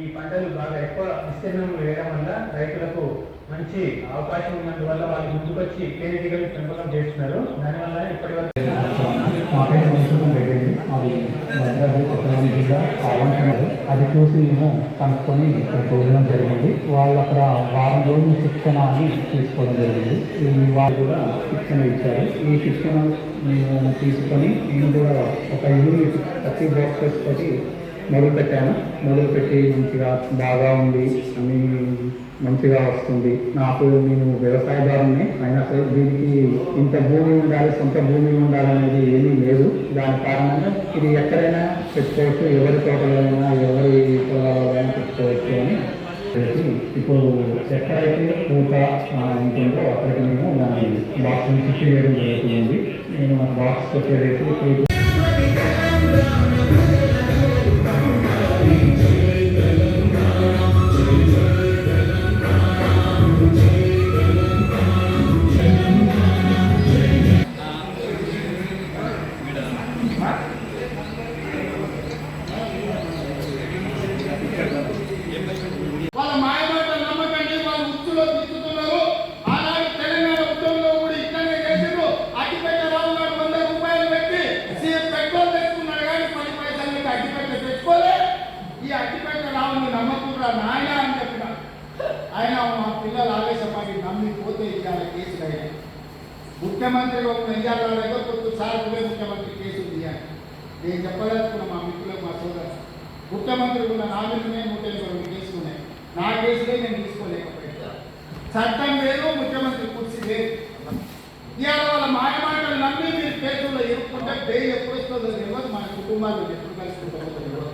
ఈ పంటలు బాగా ఎక్కువ విస్తీర్ణంలో వేయడం వల్ల రైతులకు మంచి అవకాశం ఉన్నందువల్ల వాళ్ళు ముందుకొచ్చి తేనెటీగలు పెంపకం చేస్తున్నారు. దానివల్ల ఇప్పటి వరకు మా అది చూసి మేము కనుక్కొని ఇక్కడ చూడడం జరిగింది. వాళ్ళు అక్కడ వారం రోజులు శిక్షణ అని తీసుకోవడం జరిగింది. వాళ్ళు కూడా శిక్షణ ఇచ్చారు. ఈ శిక్షణ మేము తీసుకొని మేము కూడా ఒక యూనిట్ ప్రతి బాక్సెస్ తోటి మొదలుపెట్టాను. మొదలుపెట్టి మంచిగా బాగా ఉంది. అని మంచిగా వస్తుంది. నాకు నేను వ్యవసాయదారుని అయినా సరే దీనికి ఇంత భూమి ఉండాలి సొంత భూమి ఉండాలనేది ఏమీ లేదు. దాని కారణంగా ఇది ఎక్కడైనా పెట్టుకోవచ్చు. ఎవరి తోటలోనైనా ఎవరి పొలాలైనా పెట్టుకోవచ్చు అని ఇప్పుడు ఎక్కడైతే పూత ఉంటుందో అక్కడికి మేము దాన్ని బాక్స్ నుంచి చేయడం జరుగుతుంది. నేను బాక్స్ వచ్చేసి ముఖ్యమంత్రి ఉన్న ఇవాళ దగ్గర కొద్ది సార్ కూడా ముఖ్యమంత్రి కేసు తీయాలి. నేను చెప్పదలుచుకున్న మా మిత్రులకు మా సోదరు ముఖ్యమంత్రి ఉన్న నా మీదనే నూట ఎనభై కేసులు ఉన్నాయి. నా కేసులే నేను తీసుకోలేకపోయా చట్టం లేదు ముఖ్యమంత్రి కుర్చీ లేదు. ఇవాళ వాళ్ళ మాయమాటలు నమ్మి మీరు కేసుల్లో ఎదుర్కొంటే బెయిల్ ఎప్పుడు వస్తుందో తెలియదు మన కుటుంబాలు ఎప్పుడు కలుసుకుంటుందో తెలియదు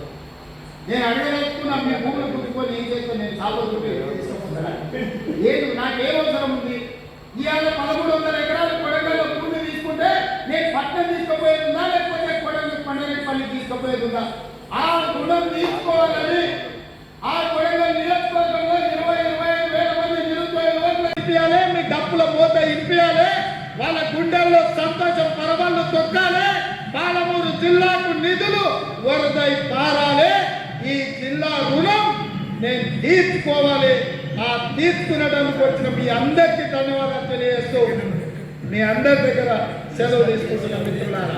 నేను అడగదలుచుకున్నా మీ భూములు కుట్టుకొని ఏం చేస్తాను నేను చాలా ఏది నాకేం అవసరం ఉంది? ఇవాళ పదమూడు వందల ఎకరాలు కొడంగల్లో భూమి తీసుకుంటే నేను పట్టణం తీసుకుపోయేది ఉందా? లేకపోతే కొడంగల్ పండగపల్లి తీసుకుపోయేది ఉందా? ఆ రుణం తీసుకోవాలని ఆ కొడంగల్ నియోజకవర్గంలో ఇరవై ఇరవై ఐదు వేల మంది నిరుద్యోగ ఇప్పించాలి మీ డప్పుల మూత ఇప్పించాలి వాళ్ళ గుండెల్లో సంతోషం పరవళ్ళు తొక్కాలి పాలమూరు జిల్లాకు నిధులు వరదై పారాలి. ఈ జిల్లా రుణం నేను తీర్చుకోవాలి. తీసుకునడానికి వచ్చిన మీ అందరికీ ధన్యవాదాలు తెలియజేస్తూ మీ అందరి దగ్గర సెలవు తీసుకుంటున్న మిత్రులారా.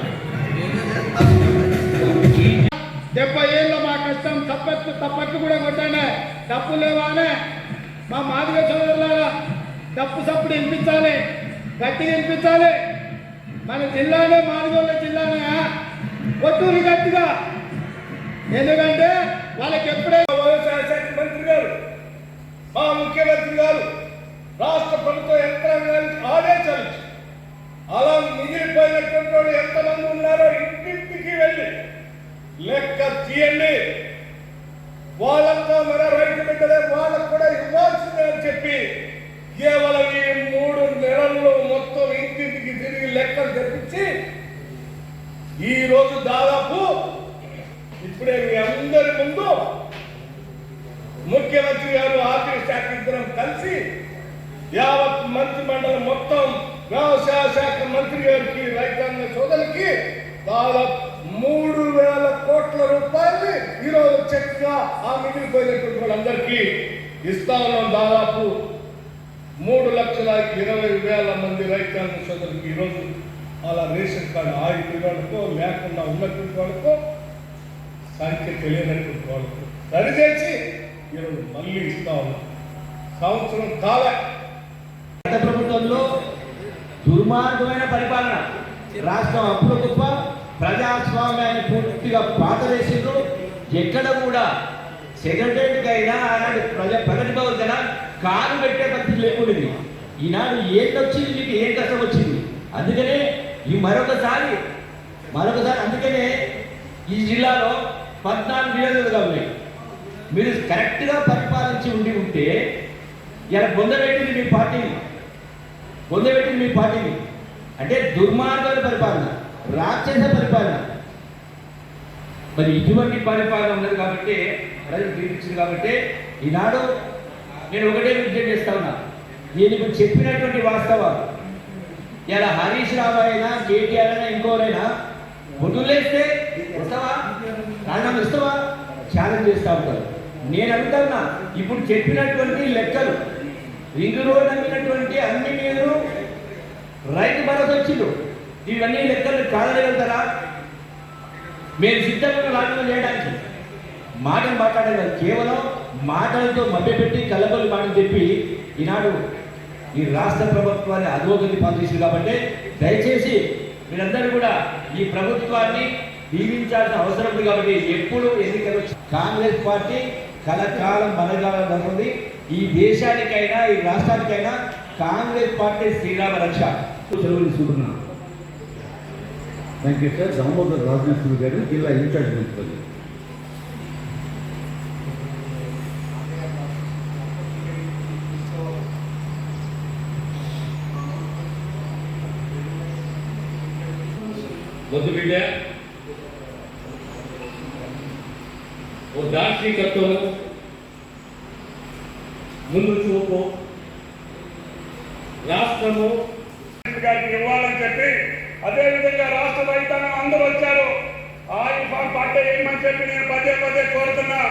డెబ్బై ఏళ్ళు మా కష్టం తప్పట్లు తప్పట్లు కూడా కొట్టానే డప్పు లేవానే మా మాదిగ చదువులారా డప్పు సప్పుడు వినిపించాలి గట్టిగా వినిపించాలి. మన జిల్లానే మాదిగోళ్ళ జిల్లానే కొట్టూరు గట్టిగా. ఎందుకంటే వాళ్ళకి ఎప్పుడే వ్యవసాయ శాఖ మంత్రి గారు. మా ముఖ్యమంత్రి గారు రాష్ట్ర ప్రభుత్వ యంత్రాంగానికి ఆదేశాలు అలా మిగిలిపోయినటువంటి వాళ్ళు ఎంతమంది ఉన్నారో ఇంటింటికి వెళ్ళి లెక్క తీయండి. వాళ్ళంతా మన రైతు బిడ్డలే వాళ్ళకు కూడా ఇవ్వాల్సిందే అని చెప్పి కేవలం ఈ మూడు నెలల్లో మొత్తం ఇంటింటికి తిరిగి లెక్కలు తెప్పించి ఈ రోజు దాదాపు ఇప్పుడే మీ అందరి ముందు ముఖ్యమంత్రి గారు ఆర్థిక శాఖ ఇద్దరం కలిసి యావత్ మంత్రి మండలి మొత్తం వ్యవసాయ శాఖ మంత్రి గారికి రైతాంగ సోదరికి దాదాపు మూడు వేల కోట్ల రూపాయలు ఈరోజు చెక్ ఆ మిగిలిపోయినటువంటి వాళ్ళందరికీ ఇస్తా ఉన్నాం దాదాపు మూడు లక్షల ఇరవై వేల మంది రైతాంగ సోదరులకు ఈరోజు అలా రేషన్ కార్డు ఆయుధ వాళ్ళకో లేకుండా ఉన్నటువంటి వాళ్ళకో సంఖ్య తెలియనటువంటి వాళ్ళకు. సరిచేసి ఈరోజు మళ్ళీ ఇస్తా ఉన్నాం సంవత్సరం కాల. గత ప్రభుత్వంలో దుర్మార్గమైన పరిపాలన. రాష్ట్రం అప్పుల గొప్ప ప్రజాస్వామ్యాన్ని పూర్తిగా పాతవేసిండ్రు ఎక్కడ కూడా సెక్రటరీకి అయినా ఆనాడు ప్రజ ప్రగతి భవన్ కాలు పెట్టే పరిస్థితి లేకుండింది. ఈనాడు ఏంటి వచ్చింది మీకు ఏం కష్టం వచ్చింది? అందుకనే ఈ మరొకసారి మరొకసారి అందుకనే ఈ జిల్లాలో పద్నాలుగు నియోజకవర్గాలు ఉన్నాయి. మీరు కరెక్ట్గా పరిపాలించి ఉండి ఉంటే ఇలా పొందబెట్టింది మీ పార్టీని పొందబెట్టింది మీ పార్టీని అంటే దుర్మార్గాల పరిపాలన రాక్షస పరిపాలన. మరి ఇటువంటి పరిపాలన ఉన్నది కాబట్టి ప్రజలు తీర్పించింది కాబట్టి ఈనాడు నేను ఒకటే విజ్ఞప్తి చేస్తా ఉన్నా. నేను ఇప్పుడు చెప్పినటువంటి వాస్తవాలు. ఇలా హరీష్ రావు అయినా కేటీఆర్ అయినా ఇంకోరైనా వదిలేస్తే వస్తావా? కారణం ఇస్తావా ఛాలెంజ్ చేస్తూ ఉంటారు. నేను అంటున్నా ఇప్పుడు చెప్పినటువంటి లెక్కలు రింగ్ రోడ్ అమ్మినటువంటి అన్ని మీరు రైతు భరోసా వచ్చిండు ఇవన్నీ లెక్కలు కాదలేగలుగుతారా మేము సిద్ధంగా లాంఛనం చేయడానికి. మాటలు మాట్లాడేది కేవలం మాటలతో మభ్యపెట్టి కలబలు మాటలు చెప్పి ఈనాడు ఈ రాష్ట్ర ప్రభుత్వాన్ని అధోగతి పాల్చేసింది కాబట్టి దయచేసి మీరందరూ కూడా ఈ ప్రభుత్వాన్ని దీవించాల్సిన అవసరం ఉంది కాబట్టి ఎప్పుడు ఎన్నికలు కాంగ్రెస్ పార్టీ కలకాలం మనగాలం ఉంది ఈ దేశానికైనా ఈ రాష్ట్రానికైనా కాంగ్రెస్ పార్టీ శ్రీరామ రక్ష సెలవు తీసుకుంటున్నాను thank you sir Damodar Rajanarasimha గారు జిల్లా ఇన్ఛార్జ్ మున్సిపల్. వద్దు బిడ్డ. ఓ దార్శనికత్వము ముందు చూపు. రాష్ట్రము గారికి ఇవ్వాలని చెప్పి అదే విధంగా రాష్ట్ర రైతాంగం అందరూ వచ్చారు. ఆయిల్ ఫామ్ పంట ఏమని చెప్పి నేను పదే పదే కోరుతున్నా.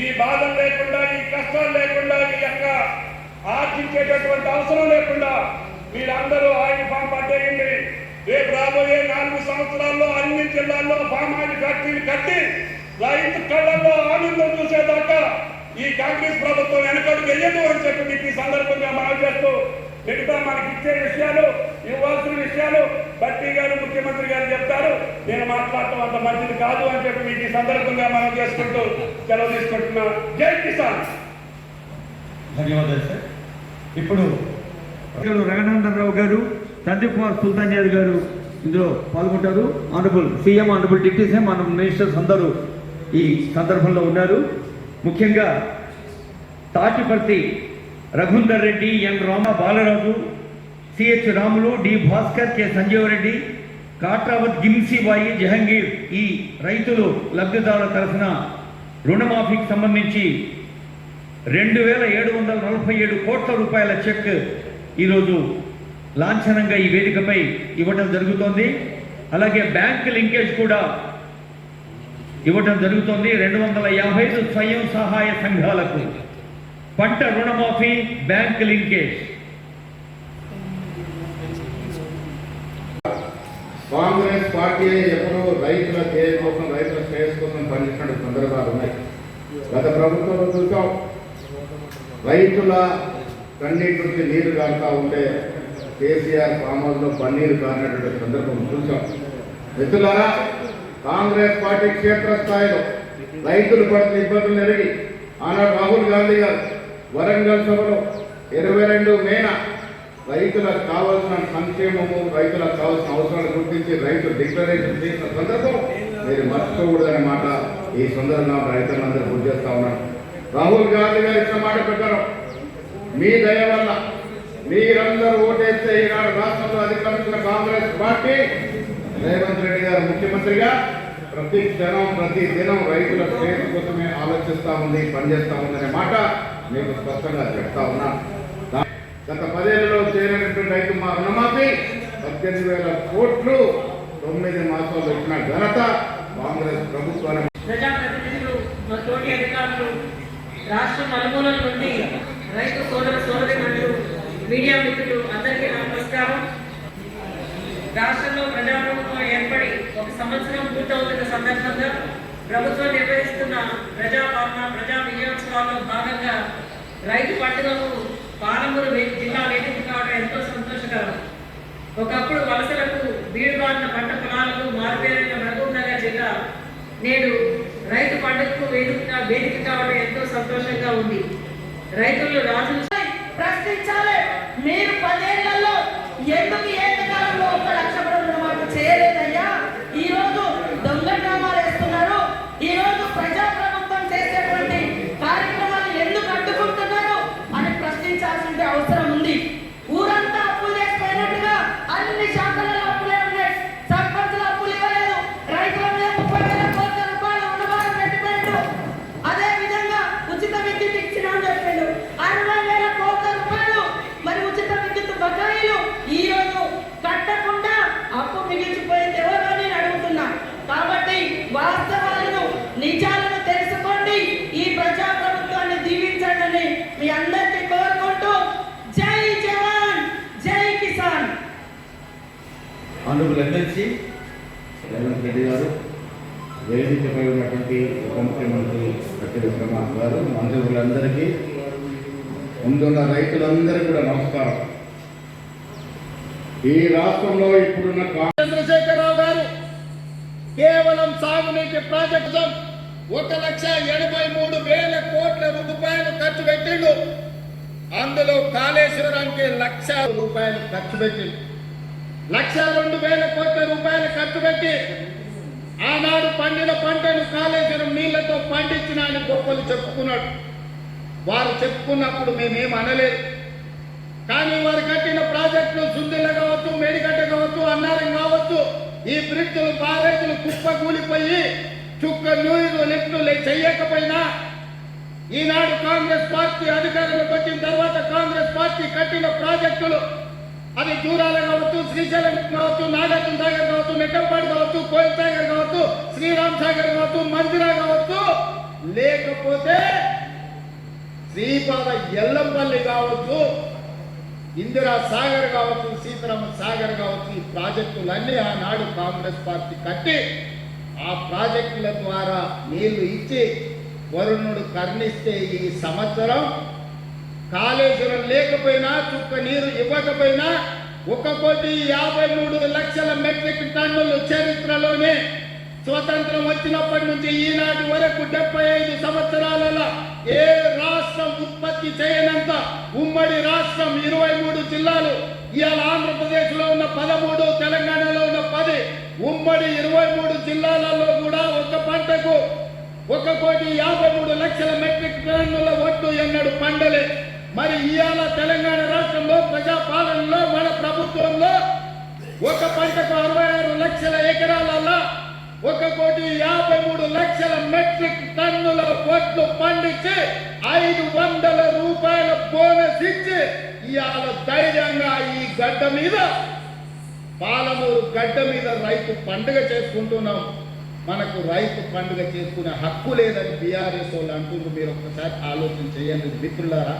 ఈ బాధలు లేకుండా ఈ కష్టాలు లేకుండా ఈ యొక్క ఆర్జించేటటువంటి అవసరం లేకుండా మీరందరూ ఆయిల్ ఫామ్ పట్టేయండి రేపు రాబోయే నాలుగు సంవత్సరాల్లో అన్ని జిల్లాల్లో ఫామ్ ఆయిల్ ఫ్యాక్టరీలు కట్టి రైతు కళ్ళల్లో ఆనందం చూసేదాకా ఈ కాంగ్రెస్ ప్రభుత్వం వెనకడు వెయ్యదు అని చెప్పి మీకు ఈ సందర్భంగా మనం చేస్తూ మిగతా మనకి ఇచ్చే విషయాలు ఇవ్వాల్సిన విషయాలు బట్టి గారు ముఖ్యమంత్రి గారు చెప్తారు. నేను మాట్లాడటం అంత మంచిది కాదు అని చెప్పి మీకు ఈ సందర్భంగా మనం చేసుకుంటూ సెలవు తీసుకుంటున్నా. జై కిసాన్! ధన్యవాదాలు సార్. ఇప్పుడు రఘునందనరావు గారు సందీప్ కుమార్ సుల్తాన్ యాదవ్ గారు ఇందులో పాల్గొంటారు. Honourable CM honourable deputy CM honourable ministers అందరూ ఈ సందర్భంలో ఉన్నారు. ముఖ్యంగా Tatiparthi Raghunder Reddy N Rama Balaraju CH Ramulu D. Bhaskar K. Sanjeevareddy Katravath Gimsibai Jahangir ఈ రైతులు లబ్ధిదారుల తరఫున రుణమాఫీకి సంబంధించి రెండు వేల ఏడు వందల నలభై ఏడు కోట్ల రూపాయల చెక్ ఈరోజు లాంఛనంగా ఈ వేదికపై ఇవ్వడం జరుగుతోంది. అలాగే బ్యాంక్ లింకేజ్ కూడా ఇవ్వటం జరుగుతోంది. రెండు వందల యాభై ఐదు స్వయం సహాయ సంఘాలకు పంట రుణమాఫీ బ్యాంక్ లింకేజ్. కాంగ్రెస్ పార్టీ ఎవరో రైతుల ధ్యేయ కోసం రైతుల శ్రేయస్ కోసం పనిచేసిన సందర్భాలు ఉన్నాయి. గత ప్రభుత్వంలో చూసాం రైతుల కన్నీటి నుంచి నీరు కారుతా ఉంటే కేసీఆర్ ఫామ్ హౌస్లో పన్నీరు కారినటువంటి సందర్భం చూసాం. మిత్రులారా కాంగ్రెస్ పార్టీ క్షేత్రస్థాయిలో రైతులు పడుతున్న ఇబ్బందులు ఎరిగి ఆనాడు రాహుల్ గాంధీ గారు వరంగల్ సభలో ఇరవై రెండు మేన రైతులకు కావాల్సిన సంక్షేమము రైతులకు కావాల్సిన అవసరాలు గుర్తించి రైతు డిక్లరేషన్ చేసిన సందర్భం మీరు మర్చిపోకూడదనే మాట ఈ సందర్భంగా రైతులందరూ గుర్తు చేస్తా ఉన్నారు. రాహుల్ గాంధీ గారు ఇచ్చిన మాట ప్రకారం మీ దయ వల్ల మీరందరూ ఓటేస్తే ఈనాడు రాష్ట్రంలో అధికారుల కాంగ్రెస్ పార్టీ రేవంత్ రెడ్డి గారు ముఖ్యమంత్రిగా ప్రతి క్షణం ప్రతి దినం రైతుల శ్రేయస్ కోసమే ఆలోచిస్తా ఉంది పనిచేస్తా ఉందనే మాట మీకు స్పష్టంగా చెప్తా ఉన్నా. గత పదేళ్ళలో చేరినటువంటి రైతు మా రుణమాఫీ పద్దెనిమిది వేల కోట్లు తొమ్మిది మాసాలు ఇచ్చిన ఘనత కాంగ్రెస్ ప్రభుత్వానికి. ప్రజాప్రతినిధులు తోటి అధికారులు రాష్ట్ర నలుమూలల నుండి రైతు సోదర సోదరి మీడియా మిత్రులు అందరికీ నమస్కారం. రాష్ట్రంలో ప్రజాప్రభుత్వం ఏర్పడి ఒక సంవత్సరం పూర్తవుతున్న సందర్భంగా ప్రభుత్వం నిర్వహిస్తున్న ప్రజాపాలన ప్రజా విజయోత్సవాల్లో భాగంగా రైతు పండుగకు పాలమూరు జిల్లా వేదిక కావడం ఎంతో సంతోషకరం. ఒకప్పుడు వలసలకు బీడుబారిన పంట పొలాలకు మారుపేరైన మహబూబ్నగర్ జిల్లా నేడు రైతు పండుగకు వేదిక వేదిక కావడం ఎంతో సంతోషంగా ఉంది. రైతులు రాజు ప్రశ్నించాలి. మీరు పదేళ్ళలో ఎందుకు ఒక లక్ష రుణమాఫీ చేయలేదయ్యా ఈ రోజు దొంగ డ్రామాలు వేస్తున్నారు ఈ రోజు ప్రజా ప్రభుత్వం చేసేటువంటి కార్యక్రమాలు ఎందుకు అడ్డుకుంటున్నారు అని ప్రశ్నించాల్సిన అవసరం ఉంది ఊరంతా అప్పులు చేసిపోయినట్టుగా అన్ని శాఖలలో అప్పులే ఉన్నాయి సర్పంచుల అప్పులు ఇవ్వలేదు రైతుల మీద ముప్పై వేల కోట్ల రూపాయలు రుణభారం పెట్టిపోయాడు అదే విధంగా ఉచిత విద్యుత్ ఇచ్చిన చెప్పిండు అరవై వేల కోట్ల రూపాయలు మరి ఉచిత విద్యుత్ బకాయిలు ఈ రోజు ఆనరబుల్ ఎమ్మెల్సీ రేవంత్ రెడ్డి గారు వేదికపై ఉన్నటువంటి ఉప ముఖ్యమంత్రి ప్రతి విక్రమార్ గారు మంత్రులందరికీ ముందున్న రైతులందరికీ కూడా నమస్కారం. ఈ రాష్ట్రంలో ఇప్పుడున్న చంద్రశేఖరరావు గారు కేవలం సాగునీటి ప్రాజెక్టు ఒక లక్ష ఎనభై మూడు వేల కోట్ల రూపాయలు ఖర్చు పెట్టిండు. అందులో కాళేశ్వరానికి లక్ష రూపాయలు ఖర్చు పెట్టిండు. లక్ష రెండు వేల కోట్ల రూపాయలు ఖర్చు పెట్టి ఆనాడు పండిన పంటను కాళేశ్వరం నీళ్ళతో పండించిన ఆయన గొప్పలు చెప్పుకున్నాడు. వారు చెప్పుకున్నప్పుడు మేమేం అనలేదు. కానీ వారు కట్టిన ప్రాజెక్టులు సుందిల్ల కావచ్చు మేడిగడ్డ కావచ్చు అన్నారం కావచ్చు ఈ బ్రిడ్జులు బారేజులు కుప్ప కూలిపోయి చుక్క నీరు లిఫ్టులు చేయకపోయినా ఈనాడు కాంగ్రెస్ పార్టీ అధికారంలోకి వచ్చిన తర్వాత కాంగ్రెస్ పార్టీ కట్టిన ప్రాజెక్టులు అది జూరాల కావచ్చు శ్రీశైలం కావచ్చు నాగార్జున సాగర్ కావచ్చు నెట్టంపాడు కావచ్చు కోయిల్ సాగర్ కావచ్చు శ్రీరామ్ సాగర్ కావచ్చు మందిరా కావచ్చు. లేకపోతే శ్రీపాద ఎల్లంపల్లి కావచ్చు ఇందిరా సాగర్ కావచ్చు సీతారామ సాగర్ కావచ్చు ఈ ప్రాజెక్టులన్నీ ఆనాడు కాంగ్రెస్ పార్టీ కట్టి ఆ ప్రాజెక్టుల ద్వారా నీళ్ళు ఇచ్చి వరుణుడు కర్ణిస్తే ఈ సంవత్సరం కాళేశ్వరం లేకపోయినా చుక్క నీరు ఇవ్వకపోయినా ఒక కోటి యాభై మూడు లక్షల మెట్రిక్ టన్నులు చరిత్రలోనే స్వతంత్రం వచ్చినప్పటి నుంచి ఈనాటి వరకు డెబ్బై ఐదు సంవత్సరాలలో ఏ రాష్ట్రం ఉత్పత్తి చేయనంత ఉమ్మడి రాష్ట్రం ఇరవై మూడు జిల్లాలు ఇవాళ ఆంధ్రప్రదేశ్లో ఉన్న పదమూడు తెలంగాణలో ఉన్న పది ఉమ్మడి ఇరవై మూడు జిల్లాలలో కూడా ఒక పంటకు ఒక కోటి యాభై మూడు లక్షల మెట్రిక్ టన్నుల ఒట్టు ఎన్నడు పండలే మరి ఇవాళ తెలంగాణ రాష్ట్రంలో ప్రజాపాలనలో మన ప్రభుత్వంలో ఒక పంటకు అరవై ఆరు లక్షల ఎకరాలలో ఒక కోటి యాభై మూడు లక్షల మెట్రిక్ టన్నుల వడ్లు పండించి ఐదు వందల రూపాయల బోనస్ ఇచ్చి ఇవాళ ధైర్యంగా ఈ గడ్డ మీద పాలమూరు గడ్డ మీద రైతు పండుగ చేసుకుంటున్నాం. మనకు రైతు పండుగ చేసుకునే హక్కు లేదని బీఆర్ఎస్ వాళ్ళు అంటున్నారు. మీరు ఒక్కసారి ఆలోచన చేయండి మిత్రులారా.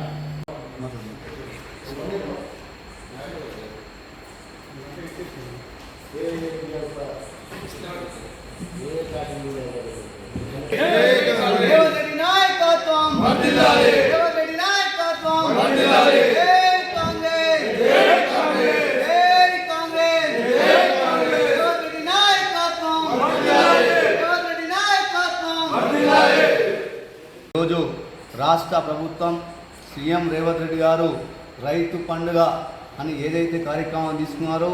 ఈరోజు రాష్ట్ర ప్రభుత్వం సీఎం రేవంత్ రెడ్డి గారు రైతు పండుగ అని ఏదైతే కార్యక్రమం తీసుకున్నారో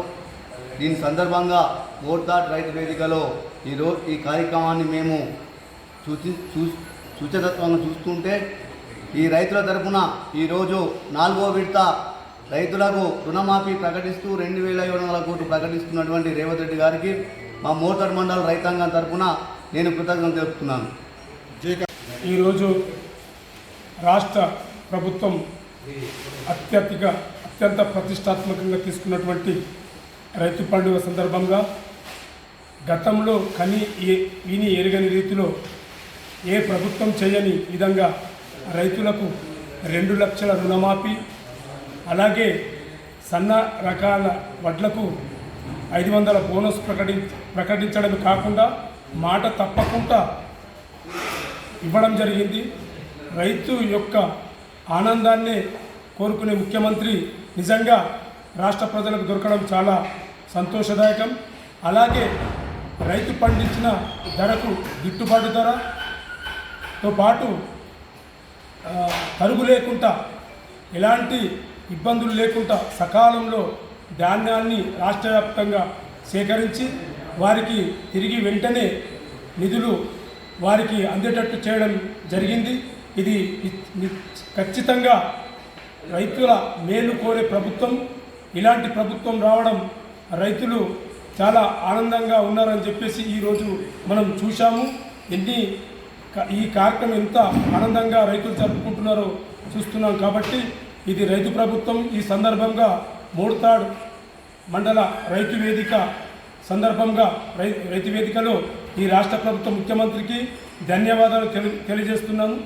దీని సందర్భంగా మోర్తాడ్ రైతు వేదికలో ఈరోజు ఈ కార్యక్రమాన్ని మేము సూచి చూ సూచతత్వంగా చూస్తుంటే ఈ రైతుల తరపున ఈరోజు నాలుగో విడత రైతులకు రుణమాఫీ ప్రకటిస్తూ రెండు వేల ఏడు వందల కోట్లు ప్రకటిస్తున్నటువంటి రేవంత్ రెడ్డి గారికి మా మోర్తాడ్ మండల రైతాంగం తరఫున నేను కృతజ్ఞతలు తెలుపుతున్నాను. ఈరోజు రాష్ట్ర ప్రభుత్వం అత్యధిక అత్యంత ప్రతిష్టాత్మకంగా తీసుకున్నటువంటి రైతు పండుగ సందర్భంగా గతంలో కని ఏ- విని ఎరగని రీతిలో ఏ ప్రభుత్వం చేయని విధంగా రైతులకు రెండు లక్షల రుణమాఫీ అలాగే సన్న రకాల వడ్లకు ఐదు వందల బోనస్ ప్రకటి ప్రకటించడమే కాకుండా మాట తప్పకుండా ఇవ్వడం జరిగింది. రైతు యొక్క ఆనందాన్ని కోరుకునే ముఖ్యమంత్రి నిజంగా రాష్ట్ర ప్రజలకు దొరకడం చాలా సంతోషదాయకం. అలాగే రైతు పండించిన ధరకు గిట్టుబాటు ధరతో పాటు కరుగు లేకుండా ఎలాంటి ఇబ్బందులు లేకుండా సకాలంలో ధాన్యాన్ని రాష్ట్ర వ్యాప్తంగా సేకరించి వారికి తిరిగి వెంటనే నిధులు వారికి అందేటట్టు చేయడం జరిగింది. ఇది ఖచ్చితంగా రైతుల మేలు కోరే ప్రభుత్వం ఇలాంటి ప్రభుత్వం రావడం రైతులు చాలా ఆనందంగా ఉన్నారని చెప్పేసి ఈరోజు మనం చూశాము. ఎన్ని ఈ కార్యక్రమం ఎంత ఆనందంగా రైతులు జరుపుకుంటున్నారో చూస్తున్నాం కాబట్టి ఇది రైతు ప్రభుత్వం ఈ సందర్భంగా మూడతాడు మండల రైతు వేదిక సందర్భంగా రై రైతు వేదికలో ఈ రాష్ట్ర ప్రభుత్వ ముఖ్యమంత్రికి ధన్యవాదాలు తెలి తెలియజేస్తున్నాను.